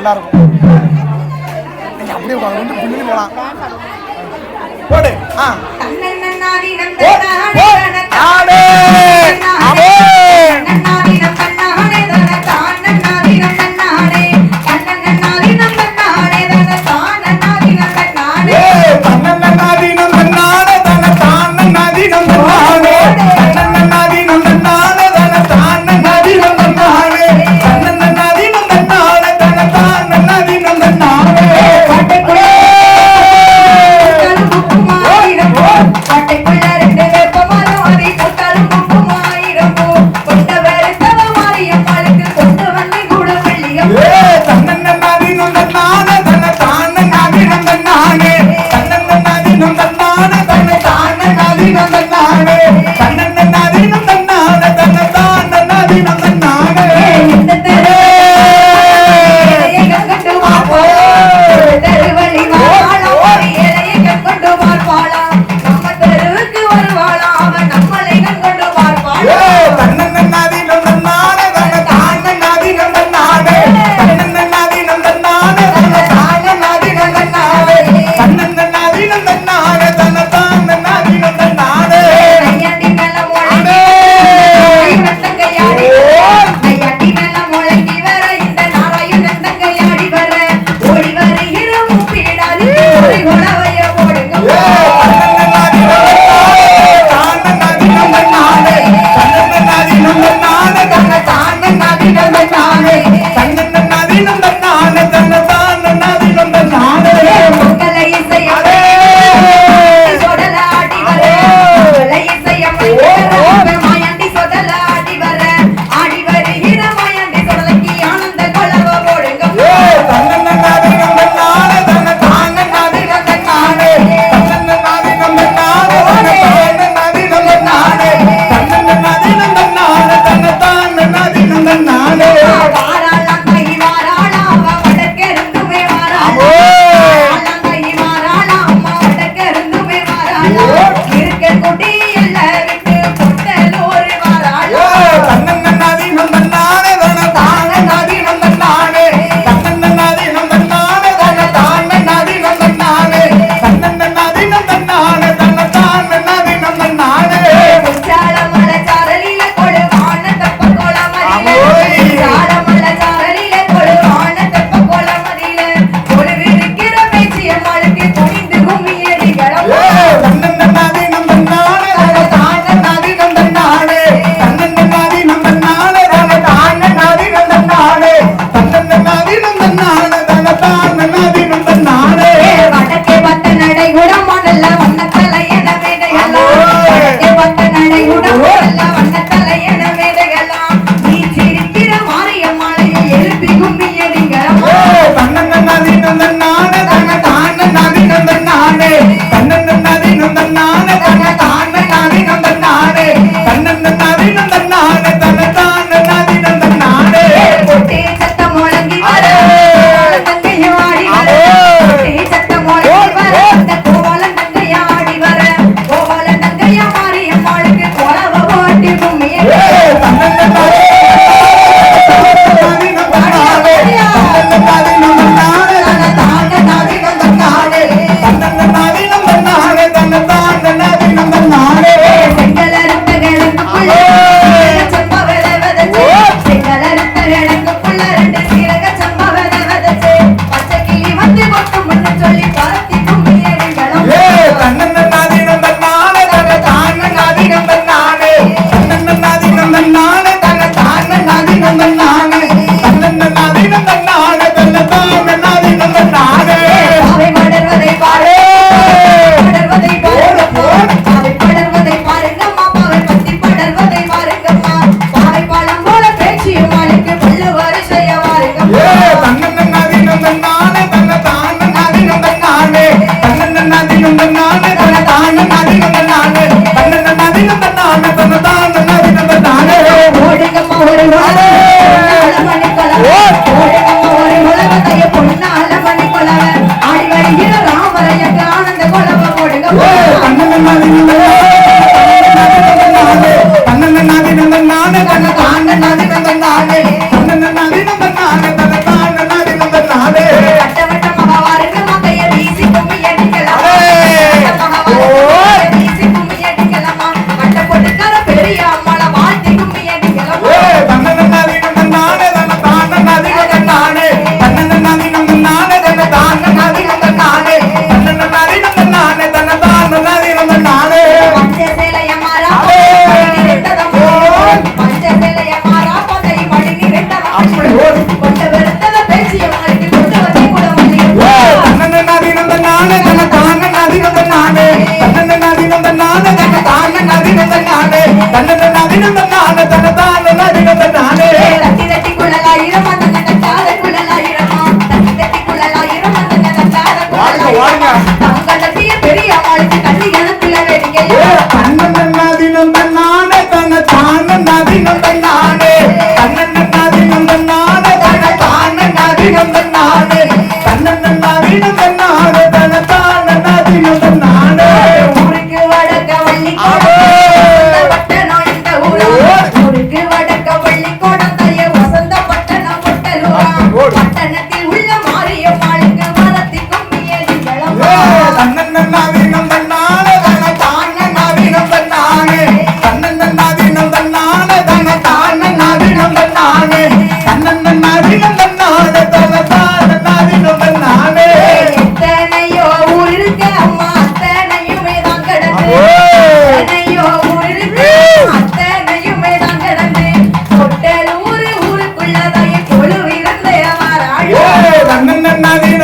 போங்க அப்பதான் நல்லா இருக்கும் நீங்க அப்படியே உட்காந்து பின்னாடி போலாம் போடு ஆ. ஆடு. nadie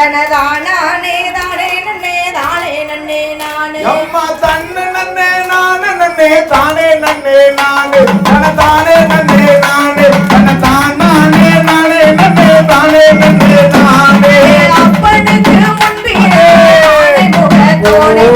தனதானே தானே நன்னே தானே நன்னே நானே. அம்மா தன்ன நன்னே நானே நன்னே தானே நன்னே நானே. தனதானே நன்னே நானே. தனதானே நானே நன்னே தானே நன்னே நானே. அப்பனுக்கு முன்பே முகத்தோடு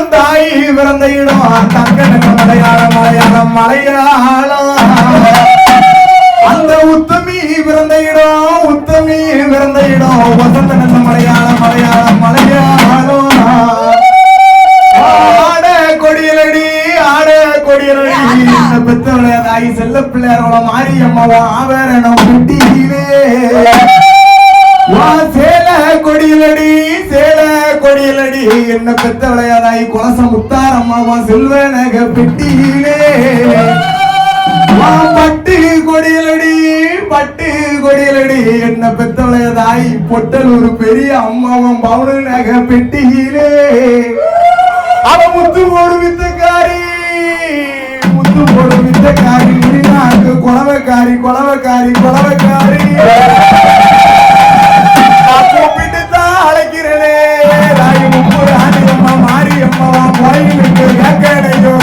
மலையாளம் தாய் பிறந்த இடம் தங்கனுக்கு மலையாளம் மலையாளம் மலையாளம். அந்த உத்தமி பிறந்த இடம் உத்தமி பிறந்த இடம் வசந்த நல்ல மலையாளம் மலையாளம் மலையாளம். ஆட கொடியலடி ஆட கொடியலடி. இந்த பெத்தவளை தாய் செல்ல பிள்ளையாரோட மாரியம்மாவா ஆவேரனம் குட்டியிலே. வா சேல கொடியலடி. அடியலடி என்ன பெத்த விளையாதாய் குலச முத்தார் அம்மாவா செல்வனக பெட்டியிலே. பட்டு கொடியலடி பட்டு கொடியலடி. என்ன பெத்த விளையாதாய் பொட்டல் ஒரு பெரிய அம்மாவன் பவுனு நக பெட்டியிலே. அவ முத்து ஒரு வித்தக்காரி. முத்து ஒரு வித்தக்காரி. நாக்கு குளவக்காரி குளவக்காரி குளவக்காரி கோயில் ஏக்கடையோ.